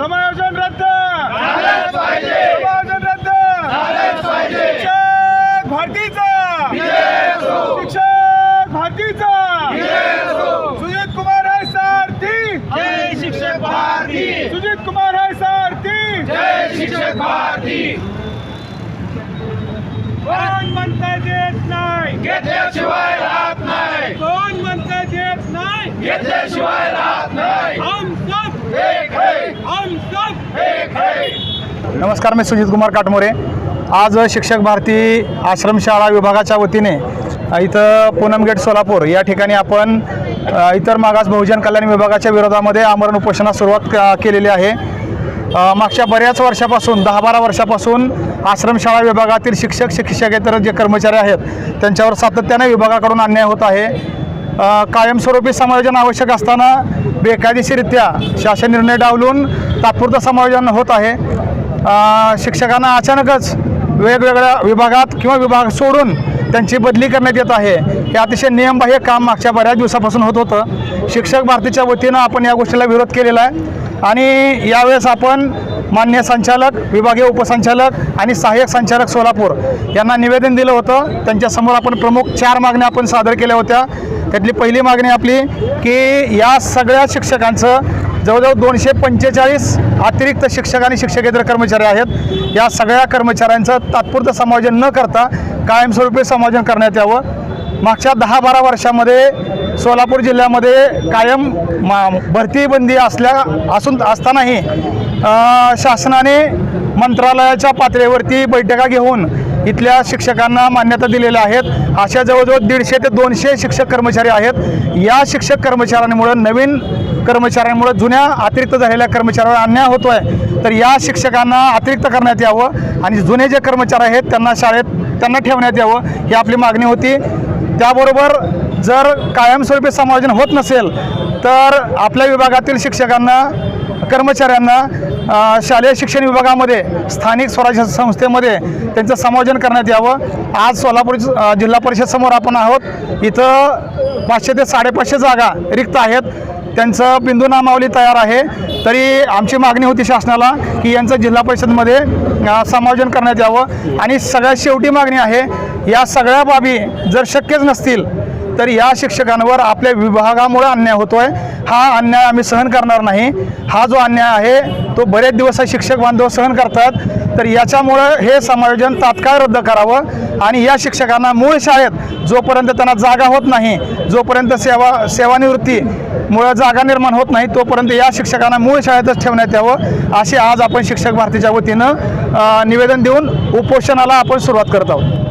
समायोजन रद्द! समायोजन रद्द! शिक्षक भारतीचा! शिक्षक भारतीचा! सुजित कुमार है सारथी शिक्षक भारती! सुजित कुमार आहे सारथी जय शिक्षक भारती! कोण म्हणता येत नाही? घेतल्याशिवाय राहत नाही! कोण म्हणता येत नाही? घेतल्याशिवाय राहत नाही! हम एक नमस्कार मी सुजित कुमार काटमोरे. आज शिक्षक भारती आश्रमशाळा विभागाच्या वतीने इथं पूनम गेट सोलापूर या ठिकाणी आपण इतर मागास बहुजन कल्याण विभागाच्या विरोधामध्ये आमरण उपोषणास सुरुवात क- केलेली आहे. मागच्या बऱ्याच वर्षापासून दहा बारा वर्षापासून आश्रमशाळा विभागातील शिक्षक शिक्षकेतर जे कर्मचारी आहेत त्यांच्यावर सातत्याने विभागाकडून अन्याय होत आहे. कायमस्वरूपी समायोजन आवश्यक असताना बेकायदेशीरित्या शासन निर्णय डावलून तात्पुरतं समायोजन होत आहे. शिक्षकांना अचानकच वेगवेगळ्या विभागात किंवा विभाग सोडून त्यांची बदली करण्यात येत आहे. हे अतिशय नियमबाह्य काम मागच्या बऱ्याच दिवसापासून होत होतं. शिक्षक भारतीच्या वतीनं आपण या गोष्टीला विरोध केलेला आहे. आणि यावेळेस आपण मान्य संचालक विभागीय उपसंचालक आणि सहाय्यक संचालक सोलापूर यांना निवेदन दिलं होतं. त्यांच्यासमोर आपण प्रमुख चार मागण्या आपण सादर केल्या होत्या. त्यातली पहिली मागणी आपली की या सगळ्या शिक्षकांचं जवळजवळ दोनशे पंचेचाळीस अतिरिक्त शिक्षक आणि शिक्षकेतर कर्मचारी आहेत. या सगळ्या कर्मचाऱ्यांचं तात्पुरतं समायोजन न करता कायमस्वरूपी समायोजन करण्यात यावं. मागच्या दहा बारा वर्षामध्ये सोलापूर जिल्ह्यामध्ये कायम मा भरती बंदी असल्या असून असतानाही शासनाने मंत्रालयाच्या पातळीवरती बैठका घेऊन इथल्या शिक्षकांना मान्यता दिलेल्या आहेत. अशा जवळजवळ दीडशे ते दोनशे शिक्षक कर्मचारी आहेत. या शिक्षक कर्मचाऱ्यांमुळं नवीन कर्मचाऱ्यांमुळे जुन्या अतिरिक्त झालेल्या कर्मचाऱ्यांवर अन्याय होतो आहे तर या शिक्षकांना अतिरिक्त करण्यात यावं आणि जुने जे कर्मचारी आहेत त्यांना शाळेत त्यांना ठेवण्यात यावं ही आपली मागणी होती. त्याबरोबर जर कायमस्वरूपी समायोजन होत नसेल तर आपल्या विभागातील शिक्षकांना कर्मचाऱ्यांना शालेय शिक्षण विभागामध्ये स्थानिक स्वराज्य संस्थेमध्ये त्यांचं समायोजन करण्यात यावं. आज सोलापूर जिल्हा परिषद समोर आपण आहोत. इथं पाचशे ते साडेपाचशे जागा रिक्त आहेत. त्यांचं बिंदू नामावली तयार आहे. तरी आमची मागणी होती शासनाला की यांचं जिल्हा परिषदमध्ये समायोजन करण्यात यावं. आणि सगळ्यात शेवटी मागणी आहे या सगळ्या बाबी जर शक्यच नसतील तर या शिक्षकांवर आपल्या विभागामुळे अन्याय होतोय. हा अन्याय आम्ही सहन करणार नाही. हा जो अन्याय आहे तो बरेच दिवस शिक्षक बांधव सहन करतात. तर याच्यामुळं हे समायोजन तात्काळ रद्द करावं आणि या शिक्षकांना मूळ शाळेत जोपर्यंत त्यांना जागा होत नाही जोपर्यंत सेवा सेवानिवृत्तीमुळं जागा निर्माण होत नाही तोपर्यंत या शिक्षकांना मूळ शाळेतच ठेवण्यात यावं असे आज आपण शिक्षक भारतीच्या वतीनं निवेदन देऊन उपोषणाला आपण सुरुवात करत आहोत.